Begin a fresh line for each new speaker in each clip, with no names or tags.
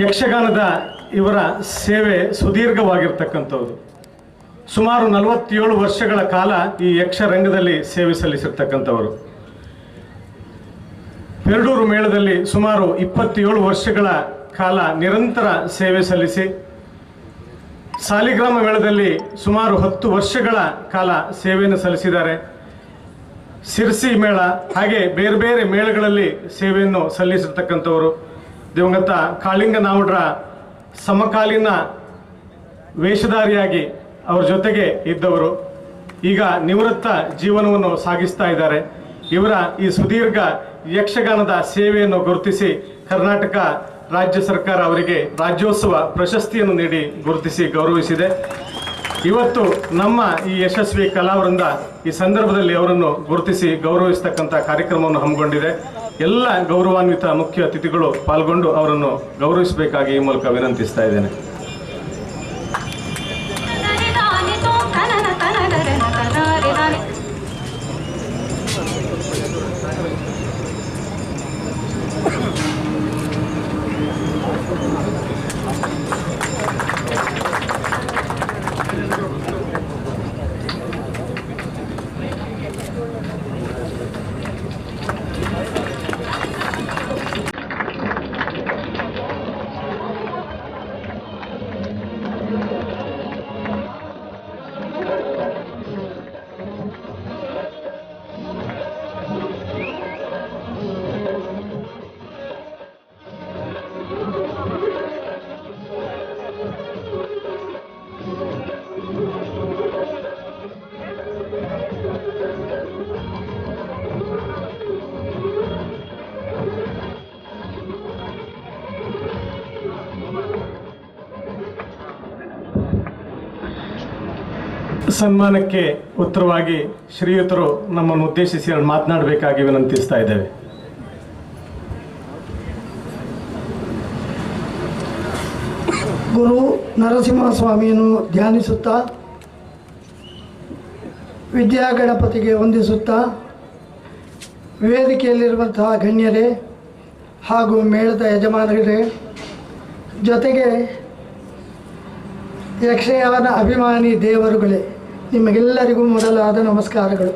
ಯಕ್ಷಗಾನದ ಇವರ ಸೇವೆ ಸುದೀರ್ಘವಾಗಿರ್ತಕ್ಕಂಥದ್ದು. ಸುಮಾರು ನಲವತ್ತೇಳು ವರ್ಷಗಳ ಕಾಲ ಈ ಯಕ್ಷರಂಗದಲ್ಲಿ ಸೇವೆ ಸಲ್ಲಿಸಿರ್ತಕ್ಕಂಥವರು. ಪೆರಡೂರು ಮೇಳದಲ್ಲಿ ಸುಮಾರು ಇಪ್ಪತ್ತೇಳು ವರ್ಷಗಳ ಕಾಲ ನಿರಂತರ ಸೇವೆ ಸಲ್ಲಿಸಿ, ಸಾಲಿಗ್ರಾಮ ಮೇಳದಲ್ಲಿ ಸುಮಾರು ಹತ್ತು ವರ್ಷಗಳ ಕಾಲ ಸೇವೆಯನ್ನು ಸಲ್ಲಿಸಿದ್ದಾರೆ. ಸಿರ್ಸಿ ಮೇಳ ಹಾಗೆ ಬೇರೆ ಬೇರೆ ಮೇಳಗಳಲ್ಲಿ ಸೇವೆಯನ್ನು ಸಲ್ಲಿಸಿರ್ತಕ್ಕಂಥವರು. ದಿವಂಗತ ಕಾಳಿಂಗ ನಾವುಡ್ರ ಸಮಕಾಲೀನ ವೇಷಧಾರಿಯಾಗಿ ಅವ್ರ ಜೊತೆಗೆ ಇದ್ದವರು. ಈಗ ನಿವೃತ್ತ ಜೀವನವನ್ನು ಸಾಗಿಸ್ತಾ ಇದ್ದಾರೆ. ಇವರ ಈ ಸುದೀರ್ಘ ಯಕ್ಷಗಾನದ ಸೇವೆಯನ್ನು ಗುರುತಿಸಿ ಕರ್ನಾಟಕ ರಾಜ್ಯ ಸರ್ಕಾರ ಅವರಿಗೆ ರಾಜ್ಯೋತ್ಸವ ಪ್ರಶಸ್ತಿಯನ್ನು ನೀಡಿ ಗುರುತಿಸಿ ಗೌರವಿಸಿದೆ. ಇವತ್ತು ನಮ್ಮ ಈ ಯಶಸ್ವಿ ಕಲಾವೃಂದ ಈ ಸಂದರ್ಭದಲ್ಲಿ ಅವರನ್ನು ಗುರುತಿಸಿ ಗೌರವಿಸ್ತಕ್ಕಂಥ ಕಾರ್ಯಕ್ರಮವನ್ನು ಹಮ್ಮಿಕೊಂಡಿದೆ. ಎಲ್ಲ ಗೌರವಾನ್ವಿತ ಮುಖ್ಯ ಅತಿಥಿಗಳು ಪಾಲ್ಗೊಂಡು ಅವರನ್ನು ಗೌರವಿಸಬೇಕಾಗಿ ಈ ಮೂಲಕ ವಿನಂತಿಸ್ತಾ ಇದ್ದೇನೆ. ಸನ್ಮಾನಕ್ಕೆ ಉತ್ತರವಾಗಿ ಶ್ರೀಯುತರು ನಮ್ಮನ್ನು ಉದ್ದೇಶಿಸಿ ಮಾತನಾಡಬೇಕಾಗಿ ವಿನಂತಿಸ್ತಾ ಇದ್ದೇವೆ.
ಗುರು ನರಸಿಂಹಸ್ವಾಮಿಯನ್ನು ಧ್ಯಾನಿಸುತ್ತಾ ವಿದ್ಯಾಗಣಪತಿಗೆ ವಂದಿಸುತ್ತಾ, ವೇದಿಕೆಯಲ್ಲಿರುವಂತಹ ಗಣ್ಯರೇ ಹಾಗೂ ಮೇಳದ ಯಜಮಾನರೇ, ಜೊತೆಗೆ ಯಕ್ಷಗಾನ ಅಭಿಮಾನಿ ದೇವರುಗಳೇ, ನಿಮಗೆಲ್ಲರಿಗೂ ಮೊದಲಾದ ನಮಸ್ಕಾರಗಳು.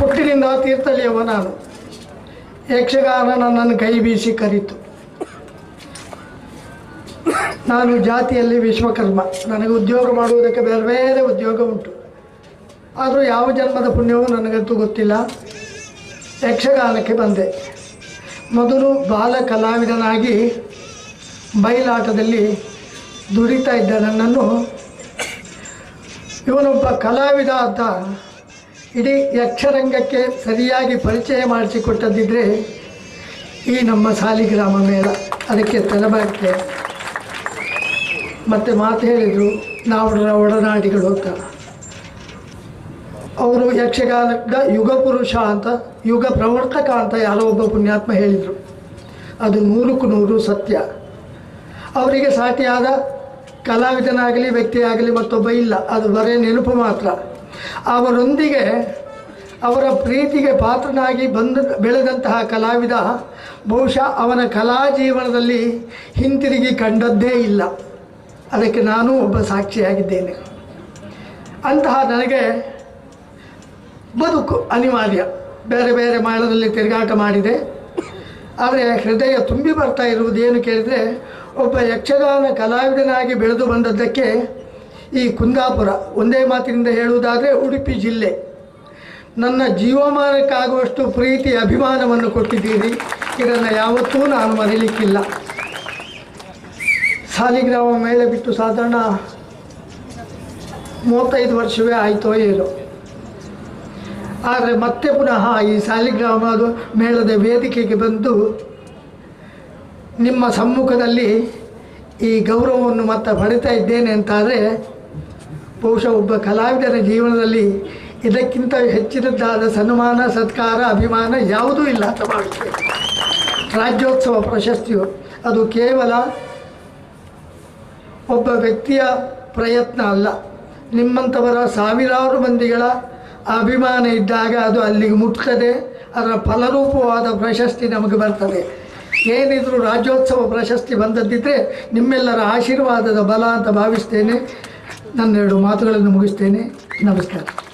ಹುಟ್ಟಿನಿಂದ ತೀರ್ಥಳಿಯವ ನಾನು. ಯಕ್ಷಗಾನ ನನ್ನನ್ನು ಕೈ ಬೀಸಿ ಕರೀತು. ನಾನು ಜಾತಿಯಲ್ಲಿ ವಿಶ್ವಕರ್ಮ. ನನಗೆ ಉದ್ಯೋಗ ಮಾಡುವುದಕ್ಕೆ ಬೇರೆ ಬೇರೆ ಉದ್ಯೋಗ ಉಂಟು. ಆದರೂ ಯಾವ ಜನ್ಮದ ಪುಣ್ಯವೂ ನನಗಂತೂ ಗೊತ್ತಿಲ್ಲ. ಯಕ್ಷಗಾನಕ್ಕೆ ಬಂದೆ. ಮೊದಲು ಬಾಲ ಕಲಾವಿದನಾಗಿ ಬಯಲಾಟದಲ್ಲಿ ದುಡಿತಾ ಇದ್ದ ನನ್ನನ್ನು. ಇವನೊಬ್ಬ ಕಲಾವಿದ ಅಂತ ಇಡೀ ಯಕ್ಷರಂಗಕ್ಕೆ ಸರಿಯಾಗಿ ಪರಿಚಯ ಮಾಡಿಸಿಕೊಟ್ಟದಿದ್ದರೆ ಈ ನಮ್ಮ ಸಾಲಿಗ್ರಾಮ ಮೇಳ. ಅದಕ್ಕೆ ತಲೆಬಾಕೆ ಮತ್ತು ಮಾತು ಹೇಳಿದರು ನಾವುಡರ ಒಡನಾಡಿಗಳು ಅಂತ. ಅವರು ಯಕ್ಷಗಾನದ ಯುಗ ಪುರುಷ ಅಂತ, ಯುಗ ಪ್ರವರ್ತಕ ಅಂತ ಯಾರೋ ಒಬ್ಬ ಪುಣ್ಯಾತ್ಮ ಹೇಳಿದರು. ಅದು ನೂರಕ್ಕೂ ನೂರು ಸತ್ಯ. ಅವರಿಗೆ ಸಾಟಿಯಾದ ಕಲಾವಿದನಾಗಲಿ, ವ್ಯಕ್ತಿಯಾಗಲಿ ಮತ್ತೊಬ್ಬ ಇಲ್ಲ. ಅದು ಬರೇ ನೆನಪು ಮಾತ್ರ. ಅವರೊಂದಿಗೆ ಅವರ ಪ್ರೀತಿಗೆ ಪಾತ್ರನಾಗಿ ಬಂದ, ಬೆಳೆದಂತಹ ಕಲಾವಿದ ಬಹುಶಃ ಅವನ ಕಲಾ ಜೀವನದಲ್ಲಿ ಹಿಂತಿರುಗಿ ಕಂಡದ್ದೇ ಇಲ್ಲ. ಅದಕ್ಕೆ ನಾನು ಒಬ್ಬ ಸಾಕ್ಷಿಯಾಗಿದ್ದೇನೆ. ಅಂತಹ ನನಗೆ ಬದುಕು ಅನಿವಾರ್ಯ. ಬೇರೆ ಬೇರೆ ಮಾಡದಲ್ಲಿ ತಿರುಗಾಟ ಮಾಡಿದೆ. ಆದರೆ ಹೃದಯ ತುಂಬಿ ಬರ್ತಾ ಇರುವುದೇನು ಕೇಳಿದರೆ, ಒಬ್ಬ ಯಕ್ಷಗಾನ ಕಲಾವಿದನಾಗಿ ಬೆಳೆದು ಬಂದದ್ದಕ್ಕೆ ಈ ಕುಂದಾಪುರ, ಒಂದೇ ಮಾತಿನಿಂದ ಹೇಳುವುದಾದರೆ ಉಡುಪಿ ಜಿಲ್ಲೆ. ನನ್ನ ಜೀವಮಾನಕ್ಕಾಗುವಷ್ಟು ಪ್ರೀತಿ, ಅಭಿಮಾನವನ್ನು ಕೊಟ್ಟಿದ್ದೀರಿ. ಇದನ್ನು ಯಾವತ್ತೂ ನಾನು ಮರೀಲಿಕ್ಕಿಲ್ಲ. ಸಾಲಿಗ್ರಾಮ ಮೇಲೆ ಬಿಟ್ಟು ಸಾಧಾರಣ ಮೂವತ್ತೈದು ವರ್ಷವೇ ಆಯಿತೋ ಏನೋ. ಆದರೆ ಮತ್ತೆ ಪುನಃ ಈ ಸಾಲಿಗ್ರಾಮದ ಮೇಳದ ವೇದಿಕೆಗೆ ಬಂದು ನಿಮ್ಮ ಸಮ್ಮುಖದಲ್ಲಿ ಈ ಗೌರವವನ್ನು ಮತ್ತೆ ಪಡಿತಾ ಇದ್ದೇನೆ ಅಂತಾದರೆ ಬಹುಶಃ ಒಬ್ಬ ಕಲಾವಿದರ ಜೀವನದಲ್ಲಿ ಇದಕ್ಕಿಂತ ಹೆಚ್ಚಿನದ್ದಾದ ಸನ್ಮಾನ, ಸತ್ಕಾರ, ಅಭಿಮಾನ ಯಾವುದೂ ಇಲ್ಲ ಅಂತ ಭಾವಿಸ್ತೇವೆ ರಾಜ್ಯೋತ್ಸವ ಪ್ರಶಸ್ತಿಯು ಅದು ಕೇವಲ ಒಬ್ಬ ವ್ಯಕ್ತಿಯ ಪ್ರಯತ್ನ ಅಲ್ಲ. ನಿಮ್ಮಂಥವರ ಸಾವಿರಾರು ಮಂದಿಗಳ ಅಭಿಮಾನ ಇದ್ದಾಗ ಅದು ಅಲ್ಲಿಗೆ ಮುಟ್ತದೆ. ಅದರ ಫಲರೂಪವಾದ ಪ್ರಶಸ್ತಿ ನಮಗೆ ಬರ್ತದೆ. ಏನಿದ್ರು ರಾಜ್ಯೋತ್ಸವ ಪ್ರಶಸ್ತಿ ಬಂದದ್ದಿದ್ದರೆ ನಿಮ್ಮೆಲ್ಲರ ಆಶೀರ್ವಾದದ ಬಲ ಅಂತ ಭಾವಿಸ್ತೇನೆ. ನನ್ನೆರಡು ಮಾತುಗಳನ್ನು ಮುಗಿಸ್ತೇನೆ. ನಮಸ್ಕಾರ.